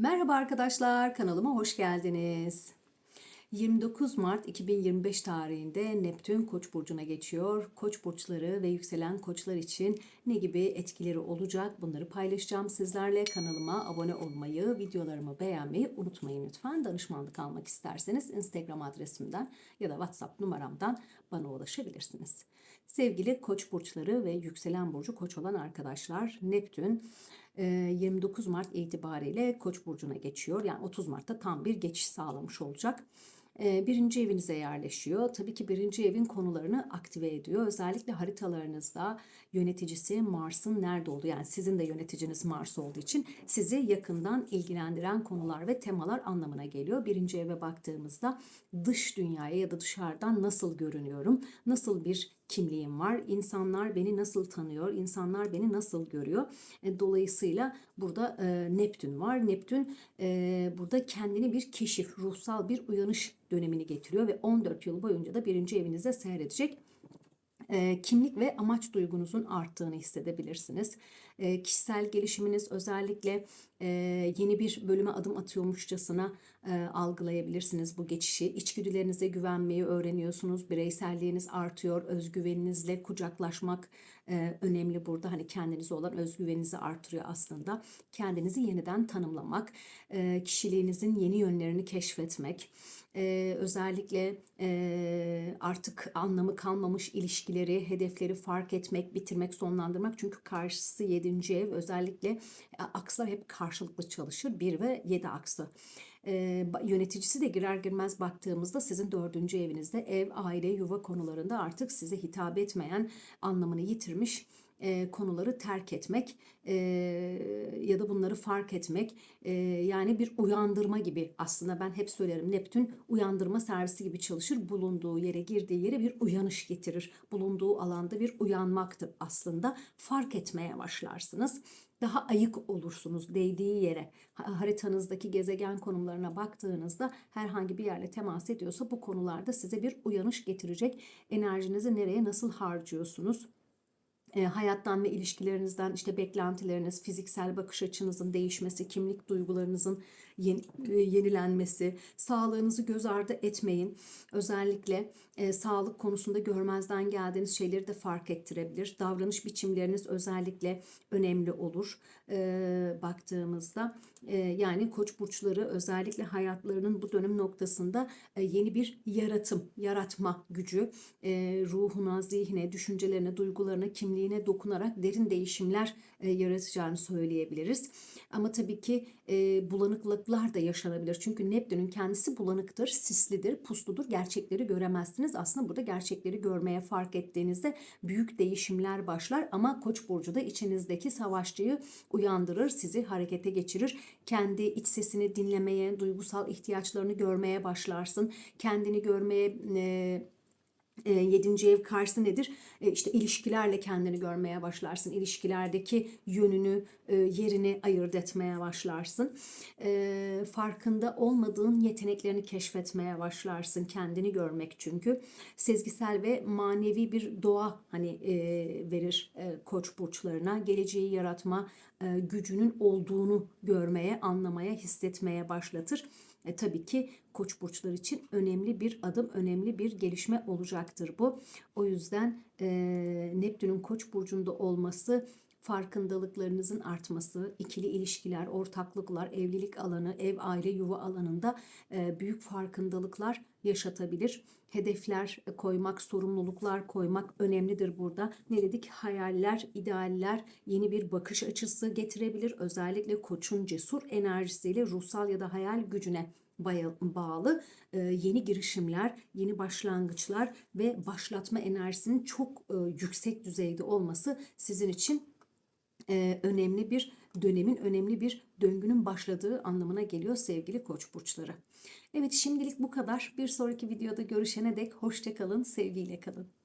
Merhaba arkadaşlar, kanalıma hoş geldiniz. 29 Mart 2025 tarihinde Neptün Koç burcuna geçiyor. Koç burçları ve yükselen koçlar için ne gibi etkileri olacak? Bunları paylaşacağım sizlerle. Kanalıma abone olmayı, videolarımı beğenmeyi unutmayın lütfen. Danışmanlık almak isterseniz Instagram adresimden ya da WhatsApp numaramdan bana ulaşabilirsiniz. Sevgili Koç burçları ve yükselen burcu Koç olan arkadaşlar, Neptün 29 Mart itibariyle Koç burcuna geçiyor. Yani 30 Mart'ta tam bir geçiş sağlamış olacak. Birinci evinize yerleşiyor. Tabii ki birinci evin konularını aktive ediyor. Özellikle haritalarınızda yöneticisi Mars'ın nerede olduğu yani sizin de yöneticiniz Mars olduğu için sizi yakından ilgilendiren konular ve temalar anlamına geliyor. Birinci eve baktığımızda dış dünyaya ya da dışarıdan nasıl görünüyorum, nasıl bir kimliğim var, insanlar beni nasıl tanıyor, insanlar beni nasıl görüyor. E, dolayısıyla burada e, Neptün var. Neptün e, burada kendini bir keşif, ruhsal bir uyanış dönemini getiriyor ve 14 yıl boyunca da birinci evinizde seyredecek kimlik ve amaç duygunuzun arttığını hissedebilirsiniz. Kişisel gelişiminiz özellikle yeni bir bölüme adım atıyormuşçasına e, algılayabilirsiniz bu geçişi. İçgüdülerinize güvenmeyi öğreniyorsunuz. Bireyselliğiniz artıyor. Özgüveninizle kucaklaşmak e, önemli burada. Hani kendinize olan özgüveninizi artırıyor aslında. Kendinizi yeniden tanımlamak, e, kişiliğinizin yeni yönlerini keşfetmek e, özellikle e, artık anlamı kalmamış ilişkileri, hedefleri fark etmek, bitirmek, sonlandırmak. Çünkü karşısı 7. ev özellikle e, akslar hep karşılıklı çalışır. 1 ve 7 aksı. E, yöneticisi de girer girmez baktığımızda sizin dördüncü evinizde ev, aile, yuva konularında artık size hitap etmeyen anlamını yitirmiş e, konuları terk etmek e, ya da bunları fark etmek e, yani bir uyandırma gibi aslında ben hep söylerim Neptün uyandırma servisi gibi çalışır bulunduğu yere girdiği yere bir uyanış getirir bulunduğu alanda bir uyanmaktır aslında fark etmeye başlarsınız daha ayık olursunuz değdiği yere. Haritanızdaki gezegen konumlarına baktığınızda herhangi bir yerle temas ediyorsa bu konularda size bir uyanış getirecek. Enerjinizi nereye nasıl harcıyorsunuz? E, hayattan ve ilişkilerinizden işte beklentileriniz, fiziksel bakış açınızın değişmesi, kimlik duygularınızın yeni, e, yenilenmesi, sağlığınızı göz ardı etmeyin. Özellikle e, sağlık konusunda görmezden geldiğiniz şeyleri de fark ettirebilir. Davranış biçimleriniz özellikle önemli olur e, baktığımızda. E, yani koç burçları özellikle hayatlarının bu dönem noktasında e, yeni bir yaratım, yaratma gücü e, ruhuna, zihne, düşüncelerine, duygularına, kimliğine dokunarak derin değişimler e, yaratacağını söyleyebiliriz. Ama tabii ki e, bulanıklıklar da yaşanabilir. Çünkü Neptün'ün kendisi bulanıktır, sislidir, pusludur. Gerçekleri göremezsiniz. Aslında burada gerçekleri görmeye fark ettiğinizde büyük değişimler başlar. Ama Koç burcu da içinizdeki savaşçıyı uyandırır, sizi harekete geçirir. Kendi iç sesini dinlemeye, duygusal ihtiyaçlarını görmeye başlarsın. Kendini görmeye e, yedinci ev karşısı nedir? E, işte ilişkilerle kendini görmeye başlarsın. İlişkilerdeki yönünü, e, yerini ayırt etmeye başlarsın. E, farkında olmadığın yeteneklerini keşfetmeye başlarsın. Kendini görmek çünkü. Sezgisel ve manevi bir doğa hani e, verir e, koç burçlarına. Geleceği yaratma e, gücünün olduğunu görmeye, anlamaya, hissetmeye başlatır. E, tabii ki koç burçlar için önemli bir adım, önemli bir gelişme olacaktır bu. O yüzden e, Neptün'ün koç burcunda olması farkındalıklarınızın artması, ikili ilişkiler, ortaklıklar, evlilik alanı, ev, aile, yuva alanında e, büyük farkındalıklar yaşatabilir. Hedefler koymak, sorumluluklar koymak önemlidir burada. Ne dedik? Hayaller, idealler, yeni bir bakış açısı getirebilir. Özellikle koçun cesur enerjisiyle ruhsal ya da hayal gücüne bağlı e, yeni girişimler, yeni başlangıçlar ve başlatma enerjisinin çok e, yüksek düzeyde olması sizin için e, önemli bir dönemin, önemli bir döngünün başladığı anlamına geliyor sevgili koç burçları. Evet şimdilik bu kadar. Bir sonraki videoda görüşene dek hoşçakalın, sevgiyle kalın.